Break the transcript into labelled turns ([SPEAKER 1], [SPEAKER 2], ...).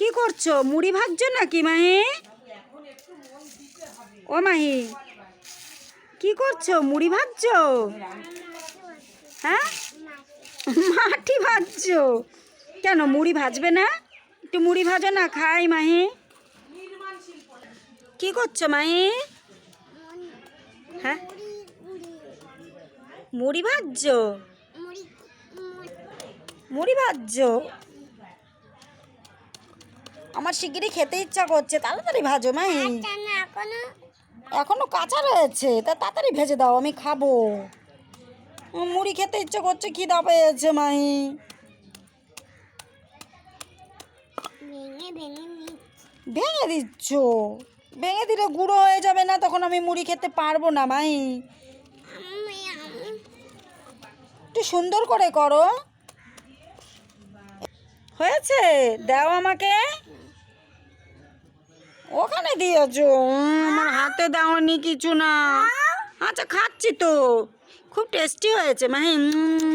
[SPEAKER 1] কি করছ? মুড়ি ভাজছো নাকি মাহি? ও মাহি, কি করছ? মুড়ি ভাজছো? হ্যাঁ? মাটি ভাজছো? কেন, মুড়ি ভাজবে না? একটু মুড়ি ভাজো না, খাই মাহি। কি করছ মাহি? হ্যাঁ? মুড়ি ভাজছো? মুড়ি ভাজছো? আমার শিগগিরই খেতে ইচ্ছা করছে। তাড়াতাড়ি ভাজো মাহি এখনও? কাঁচা রয়েছে। তা তাড়াতাড়ি ভেজে দাও আমি খাব। মুড়ি খেতে ইচ্ছে করছে কি দা পেয়েছে মাই ভেঙে দিচ্ছ? ভেঙে দিলে গুঁড়ো হয়ে যাবে না তখন আমি মুড়ি খেতে পারব না মাই একটু সুন্দর করে করো। হয়েছে? দাও আমাকে। দিয়েছ আমার হাতে দাওনি কিছু না। আচ্ছা খাচ্ছি তো। খুব টেস্টি হয়েছে মাহি। উম,